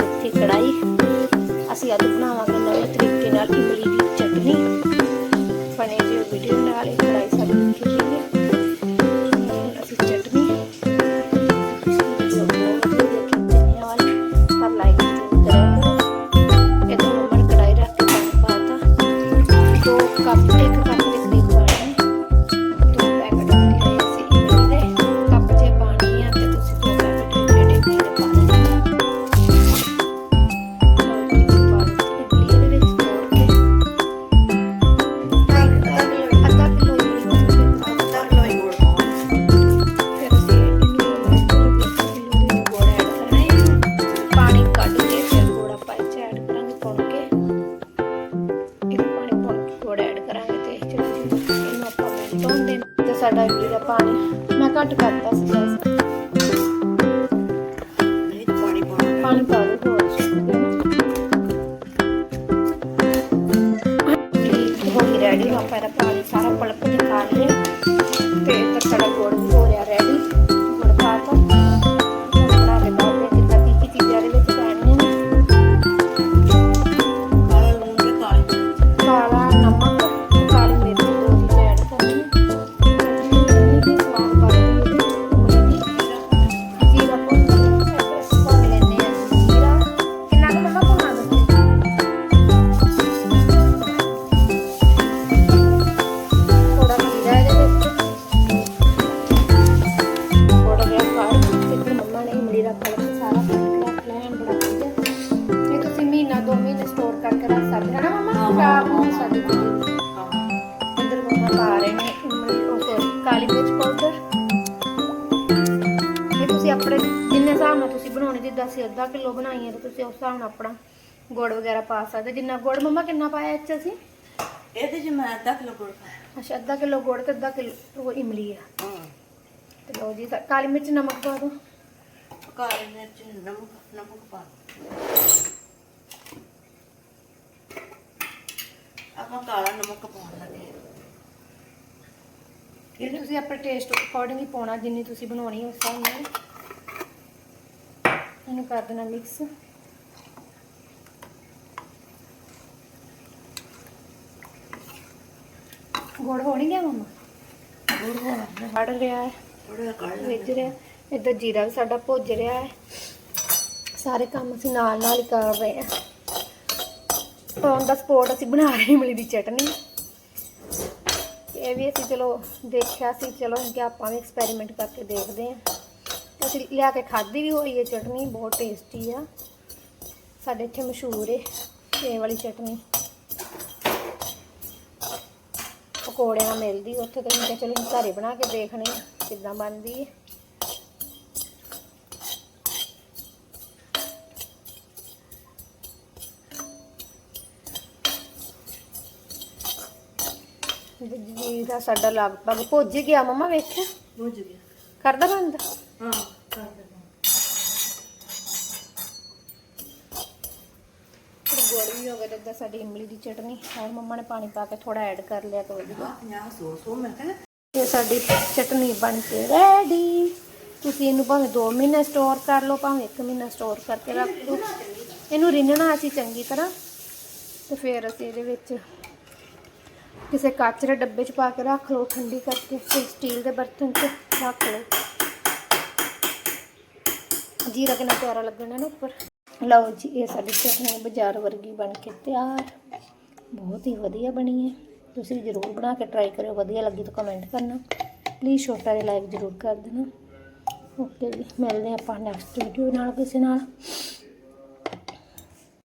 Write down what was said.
ਮਿੱਠੀ ਕੜਾਈ ਅਸੀਂ ਅੱਜ ਤੇ ਸਾਡਾ ਇਡਲੀ ਦਾ ਪਾਣੀ ਮੈਂ ਘੱਟ ਕਰਤਾ ਸੀ ਗੈਸ ਪਾਣੀ ਪਾ ਦੋ ਹੋਰ। ਕਰਕੇ ਰੱਖ ਸਕਦੇ ਹੋ ਨਾ ਮੰਮਾ ਖਰਾਬ ਨਹੀਂ ਸਾਡੀ ਚੀਜ਼ ਅੰਦਰ ਮੰਮਾ ਪਾ ਰਹੇ ਨੇ ਇਮਲੀ ਉਹ ਸੌਰੀ ਕਾਲੀ ਮਿਰਚ ਪਾਊਡਰ। ਇਹ ਤੁਸੀਂ ਆਪਣੇ ਜਿੰਨੇ ਹਿਸਾਬ ਨਾਲ ਤੁਸੀਂ ਬਣਾਉਣੀ ਜਿੱਦਾਂ ਅਸੀਂ ਅੱਧਾ ਕਿਲੋ ਬਣਾਈ ਹੈ ਤਾਂ ਤੁਸੀਂ ਉਸ ਹਿਸਾਬ ਨਾਲ ਆਪਣਾ ਗੁੜ ਵਗੈਰਾ ਪਾ ਸਕਦੇ। ਜਿੰਨਾ ਗੁੜ ਮੰਮਾ ਕਿੰਨਾ ਪਾਇਆ ਇਹ 'ਚ ਅਸੀਂ? ਇਹਦੇ ਚ ਮੈਂ ਅੱਧਾ ਕਿਲੋ ਗੁੜ ਪਾਇਆ। ਅੱਛਾ ਅੱਧਾ ਕਿਲੋ ਗੁੜ ਤੇ ਅੱਧਾ ਕਿਲੋ ਉਹ ਇਮਲੀ ਆ। ਹਾਂ। ਤੇ ਲਓ ਜੀ ਤਾਂ ਕਾਲੀ ਮਿਰਚ ਨਮਕ ਪਾ ਦਿਓ। ਕਾਲੀ ਮਿਰਚ ਨਮਕ ਨਮਕ ਪਾ ਆਪਾਂ ਕਾਲਾ ਨਮਕ ਪਾਉਣ ਲੱਗੇ ਇਹ ਤੁਸੀਂ ਆਪਣੇ ਟੇਸਟ ਅਕੋਰਡਿੰਗ ਹੀ ਪਾਉਣਾ ਜਿੰਨੀ ਤੁਸੀਂ ਬਣਾਉਣੀ ਉਸ ਹਿਸਾਬ ਨਾਲ। ਇਹਨੂੰ ਕਰ ਦੇਣਾ ਮਿਕਸ ਗੁੜ ਹੋ ਨਹੀਂ ਗਿਆ ਮਮਾ? ਗੁੜ ਹੋਣਾ। ਵੜ ਰਿਹਾ ਹੈ। ਥੋੜਾ ਕਾਲਾ ਰਿੱਝ ਰਿਹਾ ਇੱਧਰ ਜੀਰਾ ਵੀ ਸਾਡਾ ਭੁੱਜ ਰਿਹਾ ਹੈ। ਸਾਰੇ ਕੰਮ ਅਸੀਂ ਨਾਲ ਨਾਲ ਹੀ ਕਰ ਰਹੇ ਹਾਂ। ਔਨ ਦਾ ਸਪੋਰਟ ਅਸੀਂ ਬਣਾ ਰਹੇ ਇਮਲੀ ਦੀ ਚਟਨੀ। ਇਹ ਵੀ ਅਸੀਂ ਚਲੋ ਦੇਖਿਆ ਸੀ, ਚਲੋ ਕਿ ਆਪਾਂ ਵੀ ਐਕਸਪੈਰੀਮੈਂਟ ਕਰਕੇ ਦੇਖਦੇ ਹਾਂ। ਅਸੀਂ ਲਿਆ ਕੇ ਖਾਧੀ ਵੀ ਹੋਈ ਹੈ ਚਟਨੀ, ਬਹੁਤ ਟੇਸਟੀ ਆ। ਸਾਡੇ ਇੱਥੇ ਮਸ਼ਹੂਰ ਹੈ ਇਹ ਵਾਲੀ ਚਟਨੀ। ਪਕੌੜਿਆਂ ਨਾਲ ਮਿਲਦੀ, ਉੱਥੇ ਤਾਂ ਮੈਂ ਕਿਹਾ ਚਲੋ ਘਰੇ ਬਣਾ ਕੇ ਦੇਖਣੇ ਕਿੱਦਾਂ ਬਣਦੀ ਹੈ ਜੀ ਦਾ ਸਾਡਾ ਲਗਭਗ ਭੁੱਜ ਗਿਆ ਮਮਾ ਵੇਖਿਆ ਭੁੱਜ ਗਿਆ। ਕਰਦਾ ਬੰਦ? ਹਾਂ ਕਰ ਦੇਣਾ ਗੁੜ ਵੀ ਹੋ ਗਿਆ ਤੇ ਇੱਦਾਂ ਸਾਡੀ ਇਮਲੀ ਦੀ ਚਟਨੀ। ਹੋਰ ਮੰਮਾ ਨੇ ਪਾਣੀ ਪਾ ਕੇ ਥੋੜਾ ਐਡ ਕਰ ਲਿਆ ਤਾਂ ਵਧੀਆ 50 ਸੌ ਸੌ ਮੈਂ ਕਿਹਾ। ਇਹ ਸਾਡੀ ਚਟਨੀ ਬਣ ਕੇ ਰੈਡੀ ਤੁਸੀਂ ਇਹਨੂੰ ਭਾਵੇਂ 2 ਮਹੀਨੇ ਸਟੋਰ ਕਰ ਲਓ ਭਾਵੇਂ 1 ਮਹੀਨਾ ਸਟੋਰ ਕਰਕੇ ਰੱਖ ਦਿਓ ਇਹਨੂੰ ਰਿੰਨਣਾ ਅਸੀਂ ਚੰਗੀ ਤਰ੍ਹਾਂ। ਤੇ ਫਿਰ ਅਸੀਂ ਇਹਦੇ ਵਿੱਚ ਕਿਸੇ ਕੱਚ ਦੇ ਡੱਬੇ 'ਚ ਪਾ ਕੇ ਰੱਖ ਲਓ, ਠੰਡੀ ਕਰਕੇ, ਫਿਰ ਸਟੀਲ ਦੇ ਬਰਤਨ 'ਚ ਰੱਖ ਲਓ। ਜੀਰਾ ਕਿੰਨਾ ਪਿਆਰਾ ਲੱਗਣਾ ਨਾ ਉੱਪਰ। ਲਓ ਜੀ, ਇਹ ਸਾਡੀ ਚਟਨੀ ਬਾਜ਼ਾਰ ਵਰਗੀ ਬਣ ਕੇ ਤਿਆਰ। ਬਹੁਤ ਹੀ ਵਧੀਆ ਬਣੀ ਹੈ। ਤੁਸੀਂ ਵੀ ਜ਼ਰੂਰ ਬਣਾ ਕੇ ਟਰਾਈ ਕਰਿਓ, ਵਧੀਆ ਲੱਗੀ ਤਾਂ ਕਮੈਂਟ ਕਰਨਾ। ਪਲੀਜ਼ ਛੋਟਾ ਜਿਹਾ ਲਾਈਕ ਜ਼ਰੂਰ ਕਰ ਦੇਣਾ। ਓਕੇ ਜੀ, ਮਿਲਦੇ ਹਾਂ ਆਪਾਂ ਨੈਕਸਟ ਵੀਡੀਓ ਨਾਲ ਕਿਸੇ ਨਾਲ।